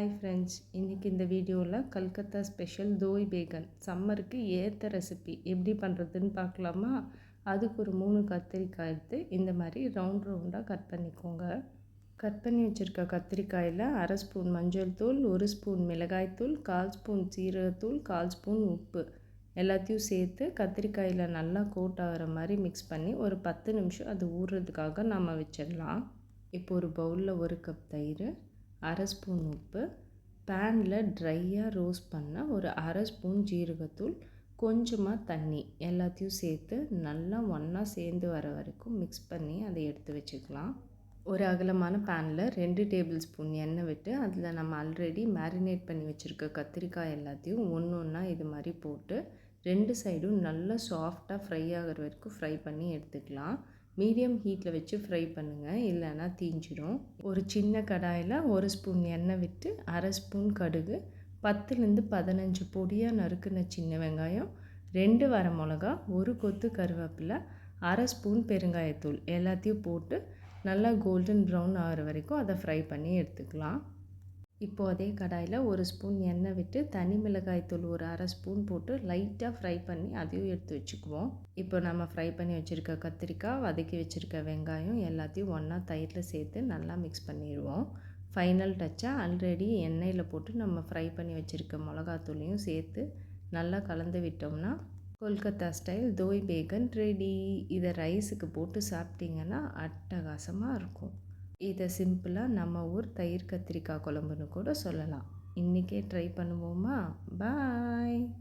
Hi friends இன்றைக்கி இந்த வீடியோவில் கல்கத்தா ஸ்பெஷல் தோய் பேகன் சம்மருக்கு ஏற்ற ரெசிபி எப்படி பண்ணுறதுன்னு பார்க்கலாமா? அதுக்கு ஒரு மூணு கத்திரிக்காய் எடுத்து இந்த மாதிரி ரவுண்ட் ரவுண்டாக கட் பண்ணிக்கோங்க. கட் பண்ணி வச்சுருக்க கத்திரிக்காயில் அரை ஸ்பூன் மஞ்சள் தூள் ஒரு ஸ்பூன் மிளகாய்த்தூள் கால் ஸ்பூன் சீரகத்தூள் கால் ஸ்பூன் உப்பு. எல்லாத்தையும் சேர்த்து கத்திரிக்காயில் நல்லா கோட் ஆகிற மாதிரி மிக்ஸ் பண்ணி ஒரு பத்து நிமிஷம் அது ஊறுறதுக்காக நம்ம வச்சிடலாம். இப்போ ஒரு பவுலில் ஒரு கப் தயிர் அரை ஸ்பூன் உப்பு பேனில் ட்ரையாக ரோஸ்ட் பண்ண ஒரு அரை ஸ்பூன் ஜீரகத்தூள் கொஞ்சமாக தண்ணி எல்லாத்தையும் சேர்த்து நல்லா ஒன்றா சேர்ந்து வர வரைக்கும் மிக்ஸ் பண்ணி அதை எடுத்து வச்சுக்கலாம். ஒரு அகலமான பேனில் ரெண்டு டேபிள் ஸ்பூன் எண்ணெய் விட்டு அதில் நம்ம ஆல்ரெடி மேரினேட் பண்ணி வச்சுருக்க கத்திரிக்காய் எல்லாத்தையும் ஒன்று ஒன்றா இது மாதிரி போட்டு ரெண்டு சைடும் நல்லா சாஃப்டாக ஃப்ரை ஆகிற வரைக்கும் ஃப்ரை பண்ணி எடுத்துக்கலாம். மீடியம் ஹீட்டில் வச்சு ஃப்ரை பண்ணுங்கள் இல்லைன்னா தீஞ்சிடும். ஒரு சின்ன கடாயில் ஒரு ஸ்பூன் எண்ணெய் விட்டு அரை ஸ்பூன் கடுகு பத்துலேருந்து பதினஞ்சு பொடியாக நறுக்குன சின்ன வெங்காயம் ரெண்டு வர மிளகா ஒரு கொத்து கருவேப்பிலை அரை ஸ்பூன் பெருங்காயத்தூள். எல்லாத்தையும் போட்டு நல்லா கோல்டன் ப்ரௌன் ஆகிற வரைக்கும் அதை ஃப்ரை பண்ணி எடுத்துக்கலாம். இப்போது அதே கடாயில் ஒரு ஸ்பூன் எண்ணெய் விட்டு தனி மிளகாய் தூள் ஒரு அரை ஸ்பூன் போட்டு லைட்டாக ஃப்ரை பண்ணி அதையும் எடுத்து வச்சுக்குவோம். இப்போ நம்ம ஃப்ரை பண்ணி வச்சுருக்க கத்திரிக்காய் வதக்கி வச்சுருக்க வெங்காயம் எல்லாத்தையும் ஒன்றா தயிரில் சேர்த்து நல்லா மிக்ஸ் பண்ணிடுவோம். ஃபைனல் டச்சாக ஆல்ரெடி எண்ணெயில் போட்டு நம்ம ஃப்ரை பண்ணி வச்சுருக்க மிளகாத்தூளையும் சேர்த்து நல்லா கலந்து விட்டோம்னா கொல்கத்தா ஸ்டைல் தோய் பேகன் ரெடி இதை ரைஸுக்கு போட்டு சாப்பிட்டிங்கன்னா அட்டகாசமாக இருக்கும். இதை சிம்பிளாக நம்ம ஊர் தயிர் கத்திரிக்காய் குழம்புன்னு கூட சொல்லலாம். இன்றைக்கே ட்ரை பண்ணுவோமா? பாய்